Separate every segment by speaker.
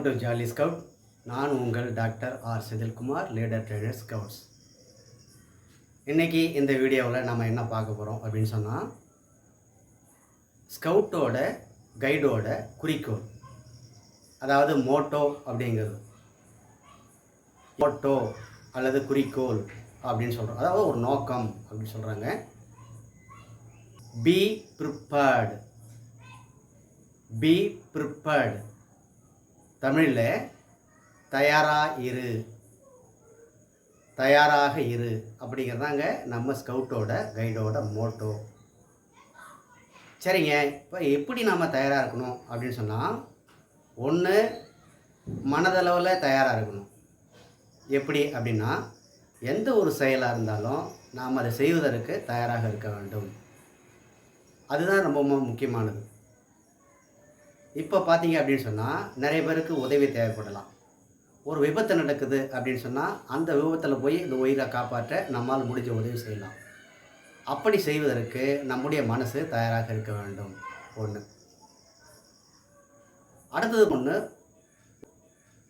Speaker 1: Welcome to jolly scout நான் உங்கள் doctor R Senthilkumar leader trainer scouts இன்றைக்கி இந்த வீடியோவில் நம்ம என்ன பார்க்க போகிறோம் அப்படின்னு சொன்னால் ஸ்கவுட்டோட கைடோட குறிக்கோள். அதாவது மோட்டோ அப்படிங்கிறது. மோட்டோ அல்லது குறிக்கோள் அப்படின்னு சொல்கிறோம் அதாவது ஒரு நோக்கம் அப்படின்னு சொல்கிறாங்க பி ப்ரிப்பேர்டு பி ப்ரிப்பேர்டு தமிழில் தயாராக இரு. தயாராக இரு அப்படிங்கிறதாங்க நம்ம ஸ்கவுட்டோட கைடோட மோட்டோ. சரிங்க இப்போ எப்படி நாம் தயாராக இருக்கணும் அப்படின்னு சொன்னால் ஒன்று மனதளவில் தயாராக இருக்கணும். எப்படி அப்படின்னா எந்த ஒரு செயலாக இருந்தாலும் நாம் அதை செய்வதற்கு தயாராக இருக்க வேண்டும். அதுதான் ரொம்ப ரொம்ப முக்கியமானது. இப்போ பார்த்தீங்க அப்படின்னு சொன்னால் நிறைய பேருக்கு உதவி தேவைப்படலாம். ஒரு விபத்து நடக்குது அப்படின்னு சொன்னால் அந்த விபத்தில் போய் இந்த உயிரை காப்பாற்ற நம்மால் முடிஞ்ச உதவி செய்யலாம். அப்படி செய்வதற்கு நம்முடைய மனசு தயாராக இருக்க வேண்டும். ஒன்று அடுத்தது ஒன்று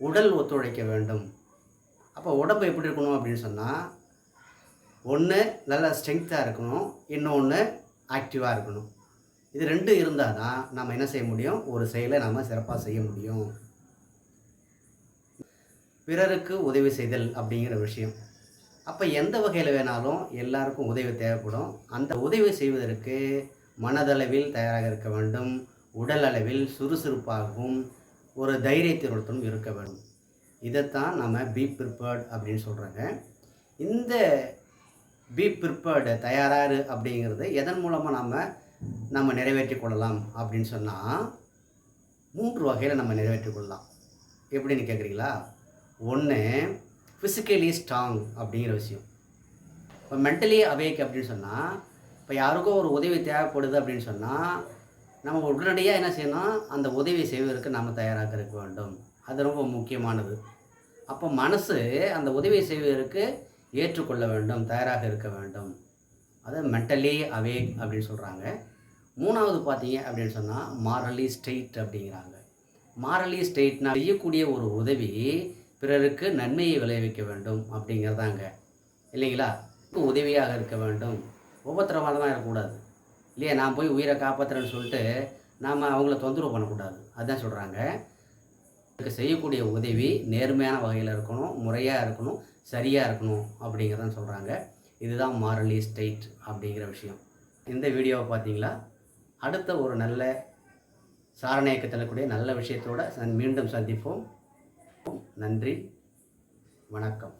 Speaker 1: உடல் ஒத்துழைக்க வேண்டும். அப்போ உடம்பு எப்படி இருக்கணும் அப்படின்னு சொன்னால் ஒன்று நல்லா ஸ்ட்ரென்த்தாக இருக்கணும். இன்னொன்று ஆக்டிவாக இருக்கணும். இது ரெண்டும் இருந்தால் தான் நம்ம என்ன செய்ய முடியும்? ஒரு செயலை நாம் சிறப்பாக செய்ய முடியும். பிறருக்கு உதவி செய்தல் அப்படிங்கிற விஷயம். அப்போ எந்த வகையில் வேணாலும் எல்லாருக்கும் உதவி தேவைப்படும். அந்த உதவி செய்வதற்கு மனதளவில் தயாராக இருக்க வேண்டும். உடல் அளவில் சுறுசுறுப்பாகவும் ஒரு தைரியத்தினுடன் இருக்க வேண்டும். இதைத்தான் நம்ம பி ப்ரிப்பேர்ட் அப்படின்னு சொல்கிறாங்க. இந்த பி ப்ரிப்பேர்டு தயாராரு அப்படிங்கிறது எதன் மூலமாக நம்ம நம்ம நிறைவேற்றி கொள்ளலாம் அப்படின்னு சொன்னால் மூன்று வகையில் நம்ம நிறைவேற்றி கொள்ளலாம். எப்படின்னு கேட்குறீங்களா ஒன்று ஃபிசிக்கலி ஸ்ட்ராங் அப்படிங்கிற விஷயம். இப்போ மென்டலி அவேக் அப்படின்னு சொன்னால் இப்போ யாருக்கோ ஒரு உதவி தேவைப்படுது அப்படின்னு சொன்னால் நம்ம உடனடியாக என்ன செய்யணும்? அந்த உதவி செய்வதற்கு நம்ம தயாராக இருக்க வேண்டும். அது ரொம்ப முக்கியமானது. அப்போ மனசு அந்த உதவி செய்வதற்கு ஏற்றுக்கொள்ள வேண்டும் தயாராக இருக்க வேண்டும். அதை மென்டலி அவேக் அப்படின்னு சொல்கிறாங்க மூணாவது பார்த்தீங்க அப்படின்னு சொன்னால் மாரலி ஸ்டேட் அப்படிங்கிறாங்க. மாரலி ஸ்டேட்னா செய்யக்கூடிய ஒரு உதவி பிறருக்கு நன்மையை விளைவிக்க வேண்டும் அப்படிங்கிறதாங்க. இல்லைங்களா? உதவியாக இருக்க வேண்டும். உபத்திரவாதமாக இருக்கக்கூடாது. இல்லையா? நான் போய் உயிரை காப்பாற்றுறேன்னு சொல்லிட்டு நாம் அவங்கள தொந்தரவு பண்ணக்கூடாது. அதுதான் சொல்கிறாங்க இதுக்கு செய்யக்கூடிய உதவி நேர்மையான வகையில் இருக்கணும் முறையாக இருக்கணும் சரியாக இருக்கணும் அப்படிங்கிறதான் சொல்கிறாங்க இதுதான் மாரலி ஸ்டேட் அப்படிங்கிற விஷயம். இந்த வீடியோவை பார்த்தீங்களா? அடுத்த ஒரு நல்ல சாரணை கூடிய நல்ல விஷயத்தோடு மீண்டும் சந்திப்போம். நன்றி. வணக்கம்.